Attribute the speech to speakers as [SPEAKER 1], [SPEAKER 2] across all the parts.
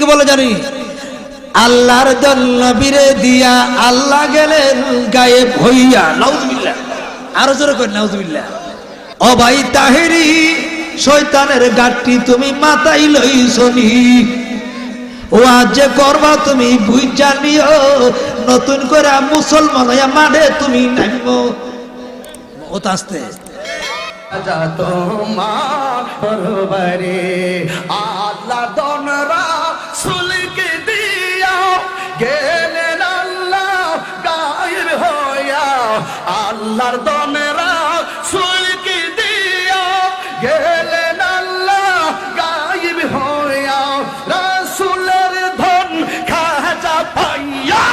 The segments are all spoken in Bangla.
[SPEAKER 1] কি বলে জানি? আল্লাহর জন্য বীরে দিয়া আল্লাহ গেলেন গায়ে ভইয়া নাউজুবিল্লাহ। আরও জোরে কর নাউজুবিল্লাহ। ও ভাই তাহেরি, শয়তানের গাঠটি তুমি মাথায় লইছনি ও আজ যে করবা তুমি বুঝ জানিও নতুন করে মুসলমান হইয়া মানে তুমি নামিব ও তো আসতে।
[SPEAKER 2] রাজা তোমার আল্লাহ আল্লাহর দনরা সুলকে দিয়া গেলেন আল্লাহ গায়েব হইয়া, রাসূলের ধন খাজা পাইয়া।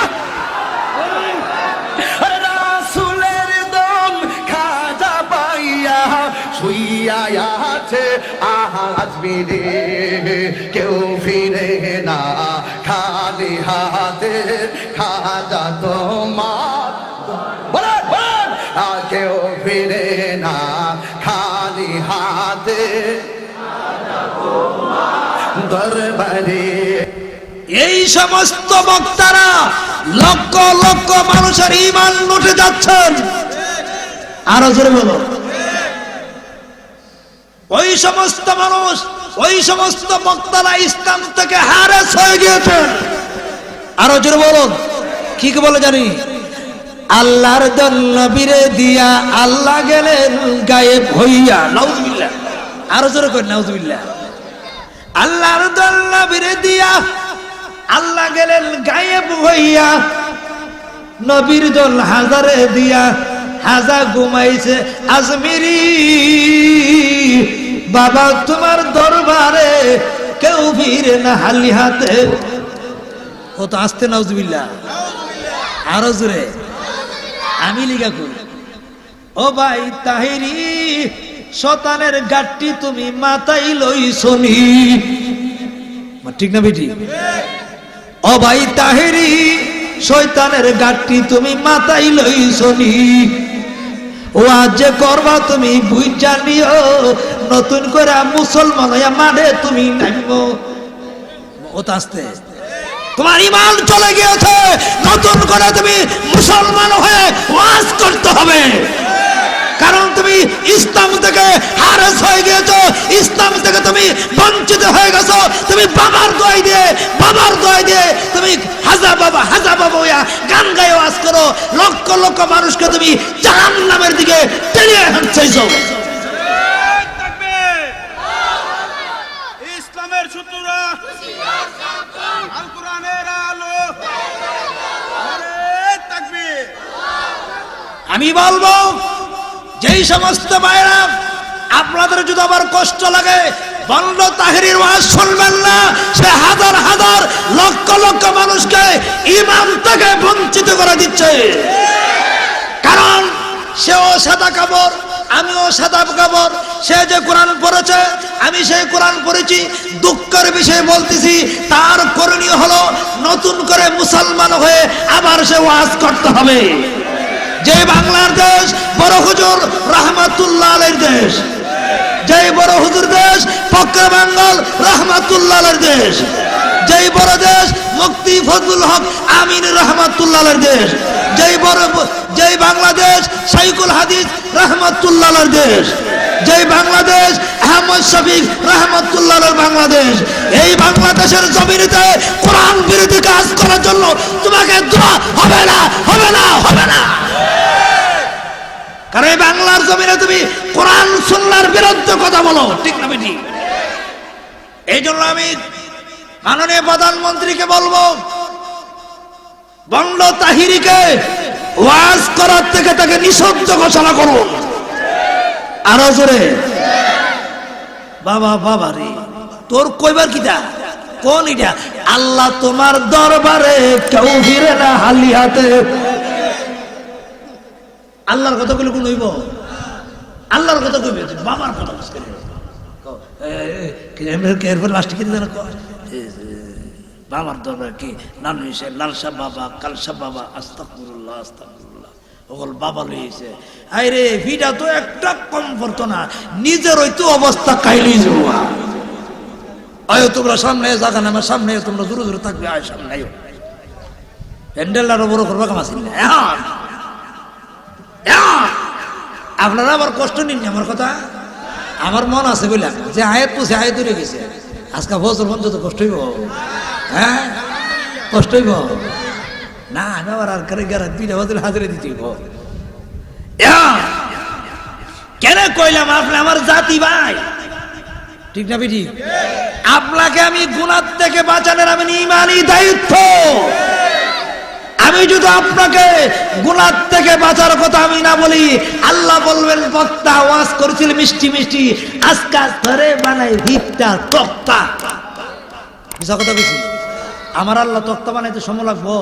[SPEAKER 2] রাসুলের দম খাজা পাইয়া শুইয়া আছে আজ বিরে কেউ ফিরে না, খালি হাতে খাজা তোমার ফিরে না, খালি হাতে দরবারে।
[SPEAKER 1] এই সমস্ত বক্তারা লক্ষ লক্ষ মানুষের ইমান লুটে যাচ্ছেন। আরও জোরে বলো। ওই সমস্ত মানুষ, ওই সমস্ত বক্তারা ইসলাম থেকে হারেস হয়ে গিয়েছে। আরও জোরে বলুন কি বলে জানি? আল্লাহর জন্য দিয়া আল্লাহ গেলেন গায়ে ভইয়া নাউজুবিল্লাহ। আরও জোরে কর নাউজুবিল্লাহ। আল্লাহর জন্য বীরে দিয়া আল্লাহ গেলেন গায়েব হইয়া, নবীর দল হাজারে দিয়া হাজা ঘুমাইছে আজমিরি। বাবা, তোমার দরবারে কেউ ভিড়ে না হালি হাতে। ও তো আসতে নাউজবিল্লা আরও জোরে। আমি লিগা করি। ও ভাই তাহিরি, শতানের গাঠটি তুমি মাথায় লইছনি ঠিক না বেটি? ও ভাই তাহেরি, শয়তানের গাঠটি তুমি মাথায় লইছনি ও আজ করবা তুমি বুঝ জানিও নতুন করে মুসলমান মানে তুমি নামিব ও তো আসতে। তোমার ইমান চলে গিয়েছে। নতুন করে তুমি মুসলমান হয়ে ওয়াজ করতে হবে। কারণ তুমি ইসলাম থেকে হারেস হয়ে গিয়েছো, ইসলাম থেকে তুমি বঞ্চিত হয়ে গেছো। তুমি বাবার দোয়াই দিয়ে, বাবার দোয়াই দিয়ে তুমি হাজা বাবা হাজা বাবা হইয়া গান গায়ে ওয়াজ করো। লক্ষ লক্ষ মানুষকে তুমি জাহান নামের দিকে টেনে হাঁটছেছো আমি বলব, যেই সমস্ত মায়েরা আপনাদের যদি আবার কষ্ট লাগে, বন্ধ তাহিরির ওয়াজ শুনবেন না, সে হাজার হাজার লক্ষ লক্ষ মানুষকে ইমাম থেকে বঞ্চিত করে দিচ্ছে। কারণ সেও সাদা কাপড়, আমিও সাদা কাপড়, সে যে কোরআন পড়েছে, আমি সেই কোরআন পড়েছি, দুঃখের বিষয়ে বলতেছি, তার করণীয় হলো নতুন করে মুসলমান হয়ে আবার সে ওয়াজ করতে হবে। যে বাংলার দেশ, বড় হুজুর রহমাতুল্লাহ দেশ। যেই বড় হুজুর দেশ, ফকর বেঙ্গল রহমাতুল্লাহ দেশ। যেই বড় দেশ মুক্তি ফজলুল হক আমিন রহমাতুল্লালের দেশ। যেই বড় যেই বাংলাদেশ সাইকুল হাদিস রহমাতুল্লালের দেশ। যেই বাংলাদেশ, আহমদ শফিক রহমতুল্লাহ বাংলাদেশ। এই বাংলাদেশের জমিনিতে কোরআন বিরোধী কাজ করার জন্য তোমাকে দোয়া হবে না হবে না হবে না। কারণ এই বাংলার জমিনে তুমি কোরআন, সুন্নার বিরুদ্ধে কথা বলো। ঠিক না বেটি এই জন্য আমি মাননীয় প্রধানমন্ত্রীকে বলব বন্ড তাহিরিকে ওয়াজ করার থেকে তাকে নিষিদ্ধ ঘোষণা করুন। আরও জোরে। বাবা বাবা রে, তোর কইবার কিটা? কোন এটা আল্লাহ তোমার দরবারে কেউ ফিরে না হালি হাতে আল্লাহর কথা কইলে কোন হইব? আল্লাহর কথা কইবে? বাবার কথা বুঝ করে এরপর লাস্টে কি জানো কয়? এ, এ, বাবার দরবার কি? নানু হিসেবে লালসা বাবা কালসা বাবা আস্তাকুরুল্লাহ আস্তাকুরুল্লাহ ওগুলো বাবা লইছে আরে ভিটা তো একটা কম পড়তো না। নিজের ওই তো অবস্থা কাইলেই যাওয়া আয়ো তোমরা সামনে জাগা নামে সামনে তোমরা দূরে দূরে থাকবে আয় সামনে আয়ো। প্যান্ডেল আরও বড় করবা কামাসিন না। এখন আপনারা আবার কষ্ট নিন আমার কথা? আমার মন আছে বুঝলাম। যে আয়াত পুষে আয়াত দূরে গেছে। আজকে বছর পর্যন্ত কষ্ট হইব। হ্যাঁ? কষ্ট হইব। না আমি আবার আর করে গেরা দুইটা বছর হাজিরে দিতে এখন, কেন কইলাম আপনি আমার জাতি ভাই? ঠিক না বেটি আপনাকে আমি গুণার থেকে বাঁচানোর আমি ইমানই দায়িত্ব। আমি যদি আপনাকে গুণার থেকে বাঁচার কথা আমি না বলি, আল্লাহ বলবেন, বক্তা, ওয়াজ করেছিল মিষ্টি মিষ্টি। আজকা ধরে বানাই ভিতটা তক্তা। কথা বেশি আমার আল্লাহ তক্তা বানাইতে সময় লাগবো?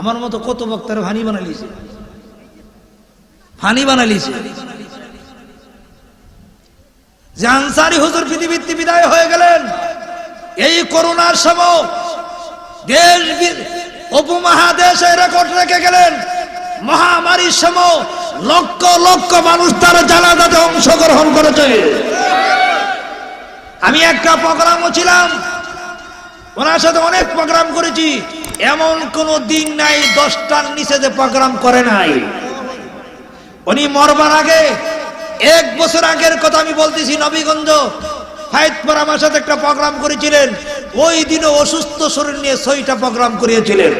[SPEAKER 1] আমার মতো কত বক্তার ভানি বানালিছে ফানি বানালিছে যে আনসারি হুজুর পৃথিবীতে বিদায় হয়ে গেলেন, এই করোনার সময় দেশ উপমহাদেশে রেকর্ড রেখে গেলেন। মহামারীর সময় লক্ষ লক্ষ মানুষ তার জানাজাতে অংশগ্রহণ করেছে। আমি একটা প্রোগ্রামও ছিলাম। ওনার সাথে অনেক প্রোগ্রাম করেছি। এমন কোন দিন নাই, দশটার নিচে যে প্রোগ্রাম করে নাই। উনি মরবার আগে, এক বছর আগের কথা আমি বলতেছি, নবীগঞ্জ ফাইতপুর আমার সাথে একটা প্রোগ্রাম করেছিলেন। ওই দিনে অসুস্থ শরীর নিয়ে ছয়টা প্রোগ্রাম করিয়েছিলেন।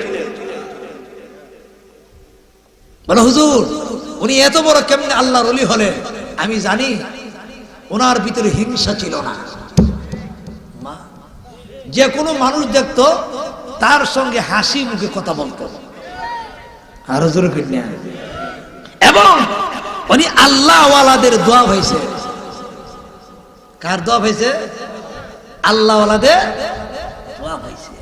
[SPEAKER 1] বলে, হুজুর, উনি এত বড় কেমনে আল্লাহর অলি হলেন? আমি জানি, ওনার ভিতরে হিংসা ছিল না। যে কোনো মানুষ দেখতো, তার সঙ্গে হাসি মুখে কথা বলতো। আরও জোরে কিনে এবং উনি আল্লাহওয়ালাদের দোয়া হয়েছে। কার দোয়া হয়েছে? হয়েছে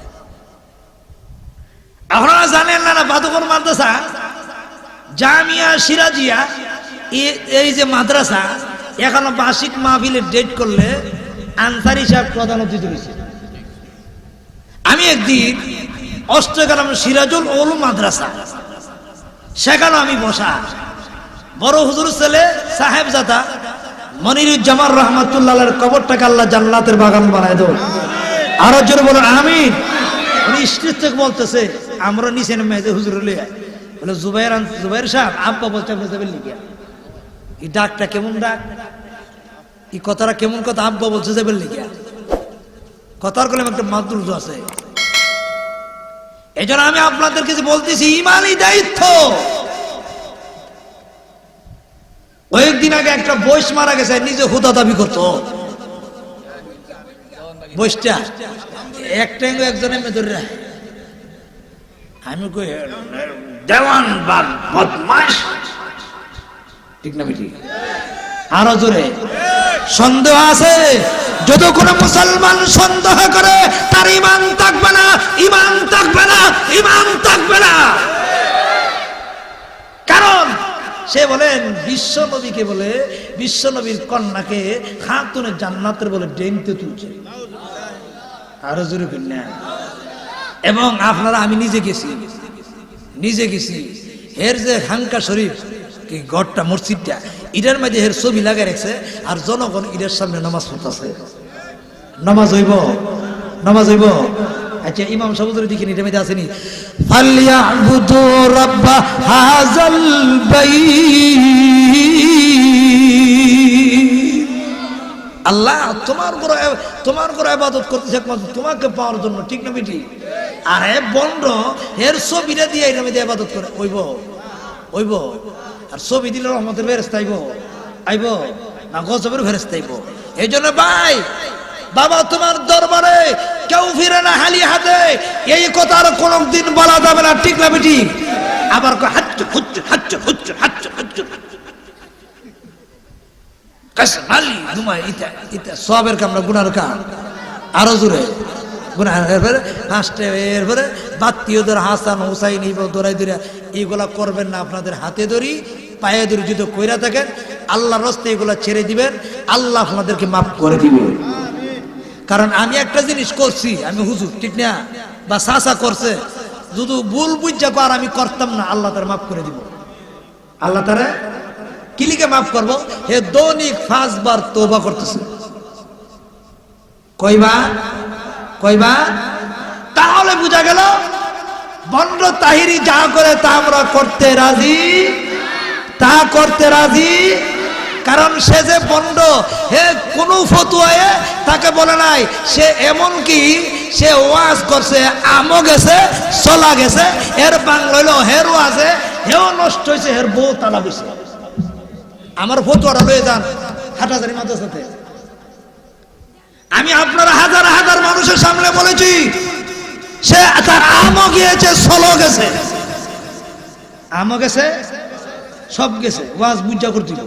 [SPEAKER 1] আপনারা জানেন না না, বাদুকর মাদ্রাসা? জামিয়া সিরাজিয়া এই যে মাদ্রাসা, এখনও বার্ষিক মাহফিলের ডেট করলে আনসারি সাহেব প্রধান অতিথি হয়েছে আমি একদিন অষ্টগ্রাম সিরাজুল ওল মাদ্রাসা সেখানে আমি বসা। বড় হুজুর ছেলে সাহেব জাদা মনিরুজ্জামান রহমাতুল্লাহ কবরটাকে আল্লাহ জান্নাতের বাগান বানায় দো আরও জোরে বলো আমিন। উনি স্টেজ থেকে বলতেছে আমরা নিচে যে হুজুর লিয়া বলে, জুবাইর জুবাইর সাহেব, আব্বা বলতে আপনি যাবেন লিখিয়া এই ডাকটা কেমন ডাক? এই কথাটা কেমন কথা? আব্বা বলছে, যাবেন লিখিয়া কথার কলম একটা মাদুর্য আছে। এই আমি আপনাদের কাছে বলতেছি, ইমানই দায়িত্ব। কয়েকদিন আগে একটা বৈশ মারা গেছে, নিজে হুদা দাবি করতো। বৈশটা একটা একজন এমনি ধরে আমি কই, দেওয়ান বা বদমাস? ঠিক না আরও জোরে। সন্দেহ আছে? যদি কোনো মুসলমান সন্দেহ করে, তার ইমান থাকবে না ইমান থাকবে না ইমান থাকবে না কারণ সে বলেন বিশ্ব নবীকে বলে বিশ্ব নবীর কন্যাকে খাতুনের জান্নাতের বলে ডেনতে তুলছে। আরও জোরে কন্যা এবং আপনারা, আমি নিজে গেছি। নিজে গেছি। এর যে হাঙ্কা শরীফ, কি গড়টা মসজিদটা, ইটার মাঝে এর ছবি লাগাই রাখছে, আর জনগণ ইটার সামনে নামাজ পড়তেছে। নামাজ হইব? নামাজ হইব? আচ্ছা ইমাম সাহুদের দিকে এটা মধ্যে আসেনি আল্লাহ, তোমার করে তোমার করে আবাদত করতেছে একমাত্র তোমাকে পাওয়ার জন্য, ঠিক না বেটি? আরে বন্ড এর ছবিটা দিয়ে এর মধ্যে আবাদত করে, ওইব ওইব। আর ছবি দিলে রহমতের ফেরেস্তা আইব আইব, না গজবের ফেরেস্তা আইব। এই জন্য ভাই, বাবা তোমার দরবারে কেউ ফিরে না হালি হাতে। এই কথা আর কোনো দিন বলা যাবে না, ঠিক না বেটি আবার হাচ্ছ হুচ্ছ হাচ্ছ হুচ্ছ হাচ্ছ হুচ্ছ কামরা গুনার দৌড়াই করবেন না, আপনাদের হাতে ধরি, পায়ে ধরি, যদি কইরা থাকেন আল্লাহ রস্তে এগুলা ছেড়ে দিবেন, আল্লাহ আপনাদেরকে মাফ করে দিবে কারণ আমি একটা জিনিস করছি, আমি হুজুর, ঠিক না? বা সাসা করছে। যদি ভুল বুঝা কর আমি করতাম না, আল্লাহ তার মাফ করে দিব। আল্লাহ তারা কিলিকে মাফ করব? হে দৈনিক পাঁচবার তোবা করতেছে। কইবা? কইবা? তাহলে বোঝা গেল, বন্ড তাহিরি যা করে তা আমরা করতে রাজি। তা করতে রাজি। কারণ সে যে বন্ড হে কোন ফতুয়ায় তাকে বলে নাই। সে এমন কি, সে ওয়াজ করছে, আমও গেছে, চলা গেছে, এর বাংলা হইল, হেরও আছে, হেও নষ্ট হয়েছে হের বউ তালা বসে আমার ফতুয়ারা লয়ে যান হাটাজারি মাদ্রাসাতে। আমি আপনারা হাজার হাজার মানুষের সামনে বলেছি, সে তার আমও গিয়েছে সলো গেছে। আমও গেছে, সব গেছে, ওয়াজ বুঝা করছিল